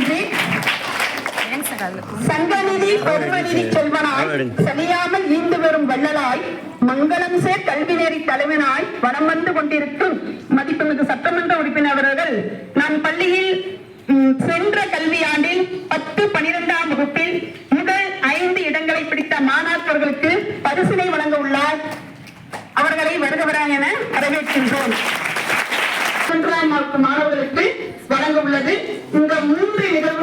மட்டுமின்றி சங்கநிதி பருவநிதி செல்வனாய் சலியாமல் ஈந்து வரும் வள்ளலாய் மங்களம் சேர் கல்வி நெறி தலைவனாய் வலம் வந்து கொண்டிருக்கும் மதிப்புமிகு சட்டமன்ற உறுப்பினர் அவர்கள் நான் பள்ளியில் சென்ற கல்வியாண்டில் பத்து பனிரெண்டாம் வகுப்பில் முதல் ஐந்து இடங்களை பிடித்த மாணாக்கர்களுக்கு பரிசினை வழங்க உள்ளார். அவர்களை வருகவரா என வரவேற்கின்றோம். வகுப்பு மாணவர்களுக்கு வழங்க உள்ளது இந்த மூன்று நிகழ்வு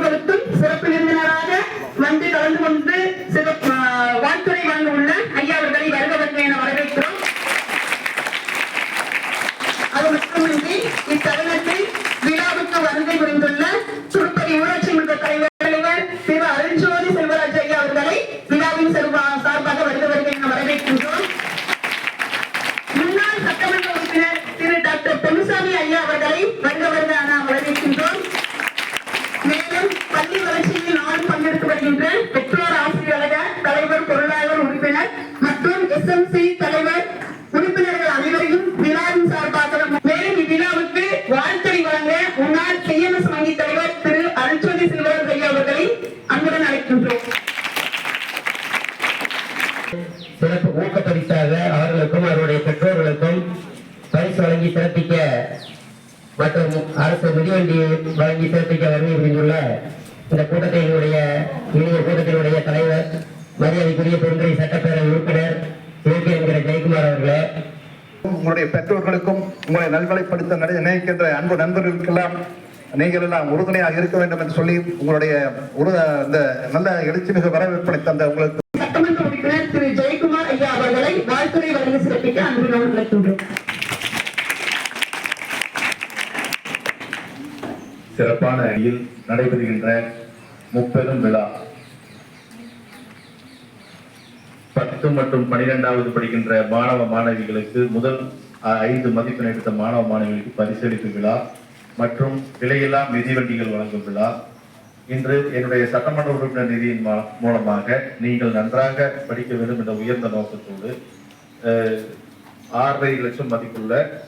மற்றும் அரசு மிதிவண்டி வழங்கி சிறப்பிக்க வருகை புரிந்துள்ள இந்த கூட்டத்தினுடைய இனிய கூட்டத்தினுடைய தலைவர் மரியாதைக்குரிய பெருந்துறை சட்டப்பேரவை உறுப்பினர் இயற்கை என்கிற ஜெயக்குமார் அவர்களே. உங்களுடைய பெற்றோர்களுக்கும் உங்களை நல்வழிப்படுத்த நட- நினைக்கின்ற அன்பு நண்பர்களுக்கெல்லாம் நீங்கள் எல்லாம் உறுதுணையாக இருக்க வேண்டும் என்று சொல்லி உங்களுடைய உரு இந்த நல்ல எழுச்சிமிகு வரவேற்பனை தந்த உங்களுக்கு சட்டமன்ற உறுப்பினர் திரு ஜெயக்குமார் ஐயா அவர்களை வாழ்த்துறை வழங்கி சிறப்பிக்க அன்புடன் அழைக்கின்றோம் சிறப்பான வழியில் நடைபெறுகின்ற முப்பெரும் விழா. பத்து மற்றும் பனிரெண்டாவது படிக்கின்ற மாணவ மாணவிகளுக்கு முதல் ஐந்து மதிப்பெண் எடுத்த மாணவ மாணவிகளுக்கு பரிசளிப்பு விழா மற்றும் விலையில்லா மிதிவண்டிகள் வழங்கும் விழா. இன்று என்னுடைய சட்டமன்ற உறுப்பினர் நிதியின் மூ- மூலமாக நீங்கள் நன்றாக படிக்க வேண்டும் என்ற உயர்ந்த நோக்கத்தோடு ஆறரை லட்சம் மதிப்புள்ள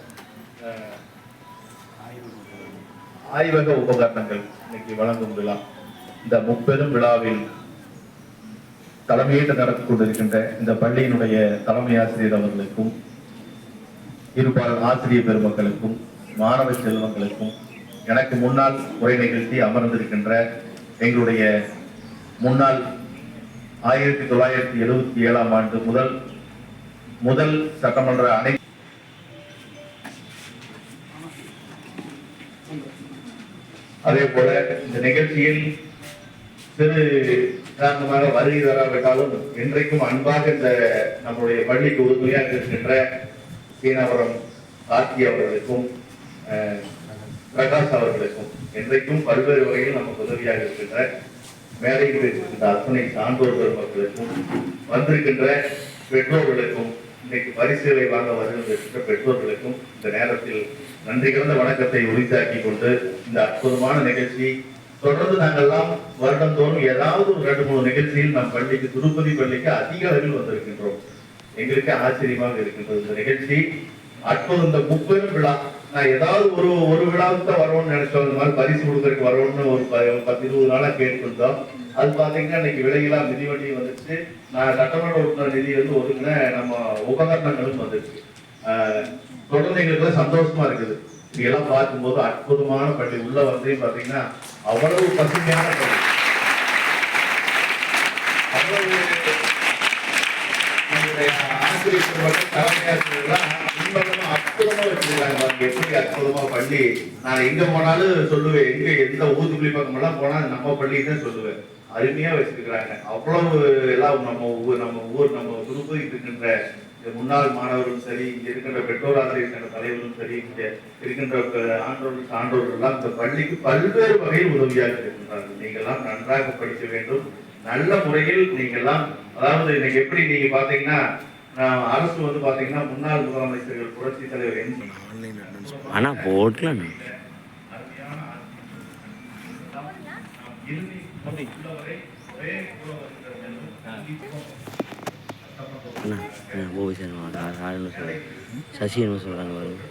ஆய்வக உபகரணங்கள் இன்னைக்கு வழங்கும் விழா. இந்த முப்பெரும் விழாவில் தலைமையேற்று நடத்தி கொண்டிருக்கின்ற இந்த பள்ளியினுடைய தலைமை ஆசிரியர் அவர்களுக்கும் இருபால் ஆசிரியர் பெருமக்களுக்கும் மாணவ செல்வங்களுக்கும் எனக்கு முன்னால் உரை நிகழ்த்தி அமர்ந்திருக்கின்ற எங்களுடைய முன்னாள் ஆயிரத்தி தொள்ளாயிரத்தி எழுபத்தி ஏழாம் ஆண்டு முதல் முதல் சட்டமன்ற அனைத்து அதே போல இந்த நிகழ்ச்சியில் சிறு காரணமாக வருகை தராவிட்டாலும் இன்றைக்கும் அன்பாக இந்த நம்முடைய பள்ளிக்கு உறுதுணையாக இருக்கின்ற சீனாபுரம் கார்த்தி அவர்களுக்கும் பிரகாஷ் அவர்களுக்கும் என்றைக்கும் பல்வேறு வகையில் நமக்கு உதவியாக இருக்கின்ற மேடையில் இருக்கின்ற அத்தனை சான்றோர் பெருமக்களுக்கும் வந்திருக்கின்ற பெற்றோர்களுக்கும் இன்னைக்கு பரிசுகளை வாங்க வருகின்ற பெற்றோர்களுக்கும் இந்த நேரத்தில் நன்றி கலந்த வணக்கத்தை உரித்தாக்கி கொண்டு இந்த அற்புதமான நிகழ்ச்சி தொடர்ந்து நாங்கெல்லாம் வருடந்தோறும் ஏதாவது ஒரு ரெண்டு மூணு நிகழ்ச்சியில் நம் பள்ளிக்கு திருப்பதி பள்ளிக்கு அதிக அளவில் வந்திருக்கின்றோம். எங்களுக்கு ஆச்சரியமாக இருக்கின்றது இந்த நிகழ்ச்சி. அற்புதம் இந்த முப்பெரும் விழா. நான் ஏதாவது ஒரு ஒரு விழாவுக்கு தான் வரணும்னு நினைச்சோம். இந்த மாதிரி பரிசு கொடுக்கறதுக்கு வரணும்னு ஒரு ப- பத்து இருபது நாளா கேட்டிருந்தோம் அது பாத்தீங்கன்னா இன்னைக்கு விலையெல்லாம் மிதிவண்டி வந்துச்சு நான் சட்டமன்ற உறுப்பினர் நிதி வந்து ஒதுங்கின நம்ம உபகரணங்களும் வந்துருச்சு. ஆஹ் தொடர்ந்து எங்களுக்கு சந்தோஷமா இருக்குது. இதெல்லாம் பார்க்கும்போது அற்புதமான பள்ளி. உள்ள வந்து பாத்தீங்கன்னா அவ்வளவு பசுமையான பள்ளி. அவ்வளவு ஆசிரியர்கள் அற்புதமா வச்சிருக்காங்க எப்படி அற்புதமா பள்ளி. நான் எங்க போனாலும் சொல்லுவேன். எங்க எந்த ஊத்துக்குழி பக்கம் எல்லாம் போனா நம்ம பள்ளி தான் சொல்லுவேன். அருமையா வச்சிருக்கிறாங்க. அவ்வளவு எல்லாம் நம்ம ஊர் நம்ம ஊர் நம்ம திருப்பதி இருக்கின்ற இந்த முன்னாள் மாணவர்களும் சரி இங்க இருக்கின்ற பெற்றோர் இருக்கின்ற தலைவரும் சரி இங்க இருக்கின்ற ஆன்றோர்கள் சான்றோர்கள் எல்லாம் இந்த பள்ளிக்கு பல்வேறு வகையில் உதவியாக இருக்கின்றார்கள். நீங்கள் எல்லாம் நன்றாக படிக்க வேண்டும். நல்ல முறையில் நீங்கள் எல்லாம் அதாவது இன்னைக்கு எப்படி நீங்க பாத்தீங்கன்னா ஆஹ், அரசு வந்து பாத்தீங்கன்னா முன்னாள் முதலமைச்சர்கள் புரட்சி தலைவர் என் ஆனா போட்ல. அருமையான ஆட்சி. உள்ளவரை சொல்கிறேன் சசி என்ன சொல்கிறாங்க பாருங்க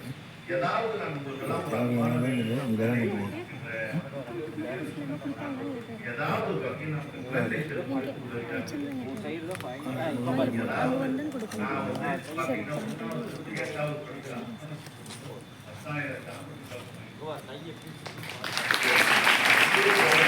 ஏதாவது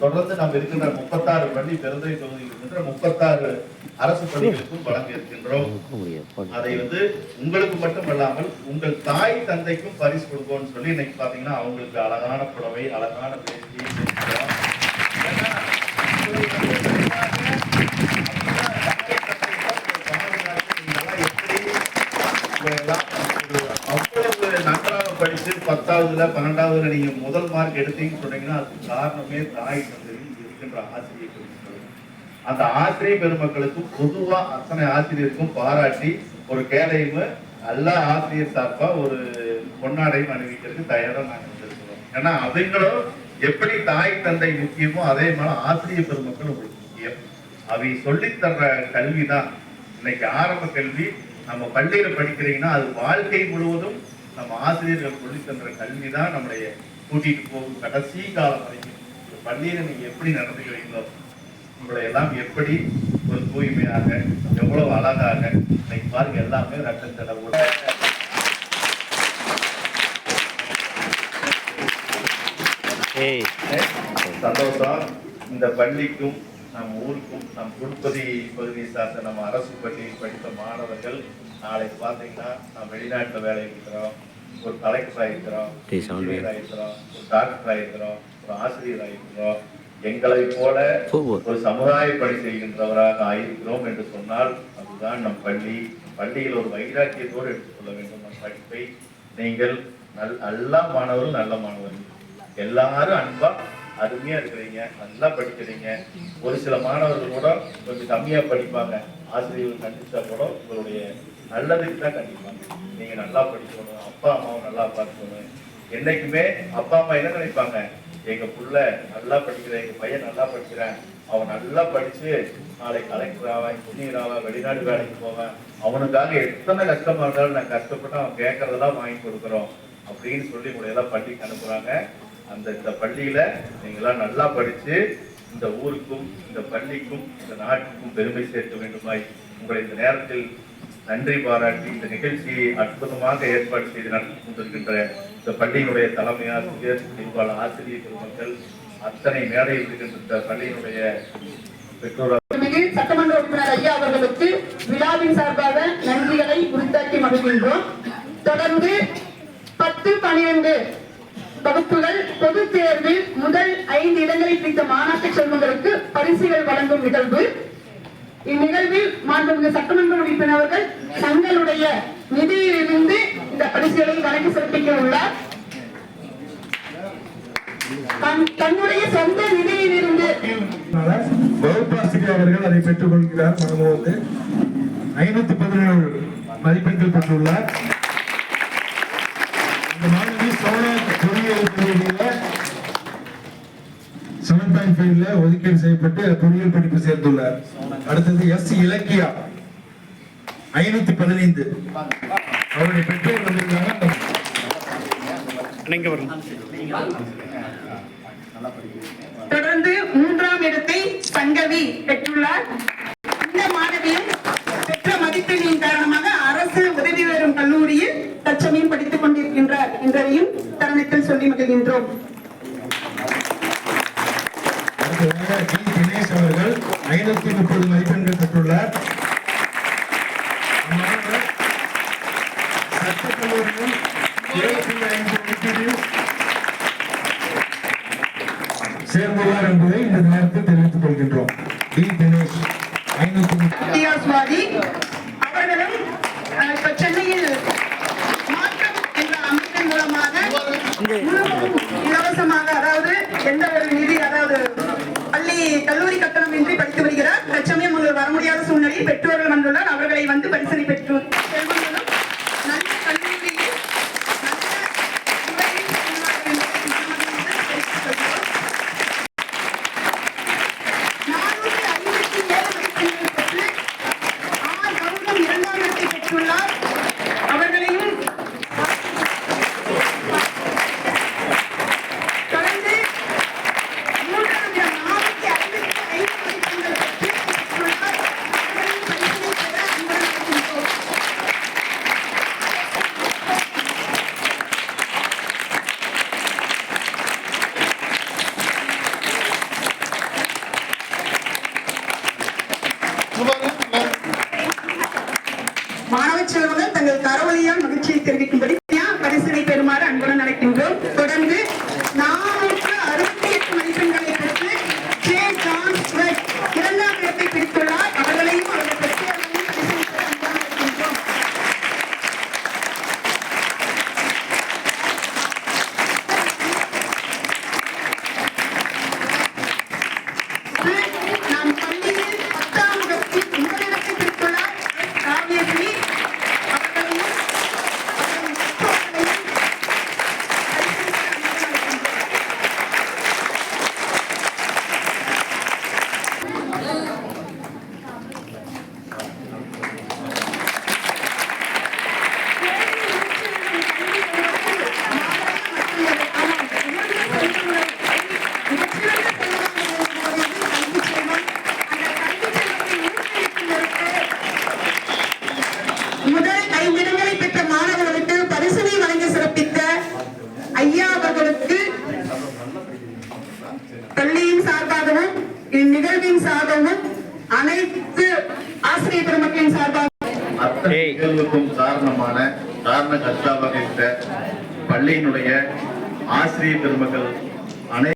தொடர்ந்து நாம் இருக்கின்ற முப்பத்தாறு பள்ளி பெருந்துறை தொகுதியில் இருக்கின்ற முப்பத்தாறு அரசு பள்ளிகளுக்கும் வழங்க இருக்கின்றோம் அதை வந்து உங்களுக்கு மட்டுமல்லாமல் உங்கள் தாய் தந்தைக்கும் பரிசு கொடுப்போம்னு சொல்லி இன்னைக்கு பாத்தீங்கன்னா அவங்களுக்கு அழகான புடவை அழகான பேசி கொடுக்கிறோம். ஏன்னா, உங்களுக்கு வந்து பாதுகாத்து நீங்கெல்லாம் எப்படி உங்களெல்லாம் ஒரு அவ்வளவு நன்றாக படிச்சு பத்தாவதுல பன்னெண்டாவதுல நீங்க முதல் மார்க் எடுத்தீங்கன்னு சொன்னீங்கன்னா அதுக்கு காரணமே தாய் தந்தை இருக்கின்ற ஆசிரியர் பெருமக்கள். அந்த ஆசிரியர் பெருமக்களுக்கு பொதுவா அத்தனை ஆசிரியருக்கும் பாராட்டி ஒரு கேடயம் எல்லா ஆசிரியர் சார்பா ஒரு பொன்னாடையும் அணிவிக்கிறதுக்கு தயாரா நாங்க வந்திருக்கிறோம் ஏன்னா அவங்களும் எப்படி தாய் தந்தை முக்கியமோ அதே மாதிரி ஆசிரியர் பெருமக்கள் உங்களுக்கு முக்கியம். அவை சொல்லித் தர்ற கல்விதான். இன்னைக்கு ஆரம்ப கல்வி நம்ம பள்ளியில படிக்கிறீங்கன்னா அது வாழ்க்கை முழுவதும் நம்ம ஆசிரியர்கள் சொல்லித் தந்த கல்வி தான் நம்மளைய கூட்டிட்டு போகும் கடைசி காலம் வரைக்கும். பள்ளியில நீங்க எப்படி நடந்துக்கிறீங்களோ உங்களை எல்லாம் எப்படி ஒரு தூய்மையாக எவ்வளவு அழகாக இன்னைக்கு பாருங்க எல்லாமே ரத்த செலவு. சந்தோஷம். இந்த பள்ளிக்கும் நம் ஊருக்கும் நம் திருப்பதி பகுதியை சார்ந்த நம்ம அரசு பள்ளியில் படித்த மாணவர்கள் நாளைக்கு பார்த்தீங்கன்னா நாம் வெளிநாட்டில் வேலை இருக்கிறோம் ஒரு கலெக்டர் engineer ஆகிக்கிறோம் ஒரு டாக்டர் ஆகிக்கிறோம் ஒரு ஆசிரியர் ஆகிக்கிறோம் எங்களை போல. ஒரு சமுதாய பணி செய்கின்றவராக ஆயிருக்கிறோம் என்று சொன்னால் அதுதான் நம் பள்ளி. பள்ளியில் ஒரு வைராக்கியத்தோடு எடுத்துக்கொள்ள வேண்டும். நம் படிப்பை நீங்கள் நல் எல்லா மாணவரும் நல்ல மாணவர்கள். எல்லாரும் அன்பா அருமையா இருக்கிறீங்க நல்லா படிக்கிறீங்க. ஒரு சில மாணவர்கள் கூட கொஞ்சம் கம்மியா படிப்பாங்க. ஆசிரியர்கள் கண்டிச்சா கூட உங்களுடைய நல்லதுக்கு தான் கண்டிப்பாங்க நீங்க நல்லா படிக்கணும் அப்பா அம்மாவை நல்லா பார்க்கணும் என்னைக்குமே அப்பா அம்மா என்ன நினைப்பாங்க? எங்க புள்ள நல்லா படிக்கிற எங்க பையன் நல்லா படிக்கிறான் அவன் நல்லா படிச்சு நாளைக்கு கலெக்டர் ஆவான் இன்ஜினியர் ஆவான் வெளிநாடு வேலைக்கு போவேன். அவனுக்காக எத்தனை கஷ்டமா இருந்தாலும் நான் கஷ்டப்பட்டு அவன் கேட்கறதெல்லாம் வாங்கி கொடுக்குறோம் அப்படின்னு சொல்லி உங்களையெல்லாம் பள்ளிக்கு அனுப்புறாங்க. அந்த இந்த பள்ளியில நீங்களாம் நல்லா படிச்சு இந்த ஊருக்கும் இந்த பள்ளிக்கும் இந்த நாட்டுக்கும் பெருமை சேர்க்க வேண்டுமாய் உங்களை இந்த நேரத்தில் நன்றி பாராட்டி இந்த நிகழ்ச்சியை அற்புதமாக ஏற்பாடு செய்து நடத்தி கொண்டிருக்கின்ற இந்த பள்ளியினுடைய தலைமை ஆசிரியர் நிர்வாக ஆசிரியர் பெருமக்கள் அத்தனை மேடையில் இருக்கின்ற பள்ளியினுடைய பெற்றோர் சட்டமன்ற உறுப்பினர் ஐயா அவர்களுக்கு விழாவின் சார்பாக நன்றிகளை உரித்தாக்கி மகிழ்கின்றோம். தொடர்ந்து பத்து பனிரெண்டு வகுப்புகள் பொதுத் தேர்வில் முதல் ஐந்து இடங்களை பிடித்த மாநாட்டு செல்வங்களுக்கு பரிசுகள் வழங்கும் நிகழ்வு. இந்நிகழ்வில் மாண்புமிகு சட்டமன்ற உறுப்பினர்கள் அவர்கள் தங்களுடைய நிதியிலிருந்து இந்த பரிசுகளை வழங்கி சிறப்பிக்க உள்ளார். தன்னுடைய சொந்த நிதியிலிருந்து வகுப்பாசிரியர் அவர்கள் அதை பெற்றுக் கொள்கிறார் மனமு ஐநூத்தி பதினேழு மதிப்பெண்கள் பெற்றுள்ளார். இந்த மாணவி சோனா பொறியியல் கல்லூரியில செவன் பாயிண்ட் ஃபைவ்ல ஒதுக்கீடு செய்யப்பட்டு பொறியியல் படிப்பு சேர்ந்துள்ளார் அடுத்தது எஸ் இலக்கியா. ஐநூத்தி பதினைந்து. அவருடைய பெற்றோர் வந்திருக்காங்க தொடர்ந்து மூன்றாம் இடத்தை சங்கவி பெற்றுள்ளார். இந்த மாணவியும் பெற்ற மதிப்பெண்ணின் காரணமாக அரசு உதவி பெறும் கல்லூரியில் தற்சமயம் படித்துக் கொண்டிருக்கின்றார் என்றதையும் தருணத்தில் சொல்லி மகிழ்கின்றோம். தினேஷ் அவர்கள். ஐநூத்தி முப்பது மதிப்பெண்கள் பெற்றுள்ளார். அம்மாணவர் சட்டக் கல்லூரியில் ஏழு புள்ளி ஐந்து மதிப்பெண்ணில் சேர்ந்துள்ளார் என்பதை இந்த நேரத்தில் தெரிவித்துக் கொள்கின்றோம். டி தினேஷ் ஐநூத்தி முப்பது. வித்தியாஸ்வாதி அவர்களும் அஹ், இப்ப சென்னையில் மாற்றம் என்ற அமைப்பின் மூலமாக முழுவதும் இலவசமாக அதாவது எந்த ஒரு நிதி அதாவது பள்ளி கல்லூரி கட்டணமின்றி படித்து வருகிறார். தற்சமயம் வர முடியாத சூழ்நிலையில் பெற்றோர்கள் வந்துள்ளார் அவர்களை வந்து பரிசனை வழங்கும் அனைத்து ஆசிரியர் பெருமக்களின் சார்பாக அத்தனை காரணமான காரண கர்த்தாவாக இருந்த பள்ளியினுடைய ஆசிரியர் பெருமக்கள்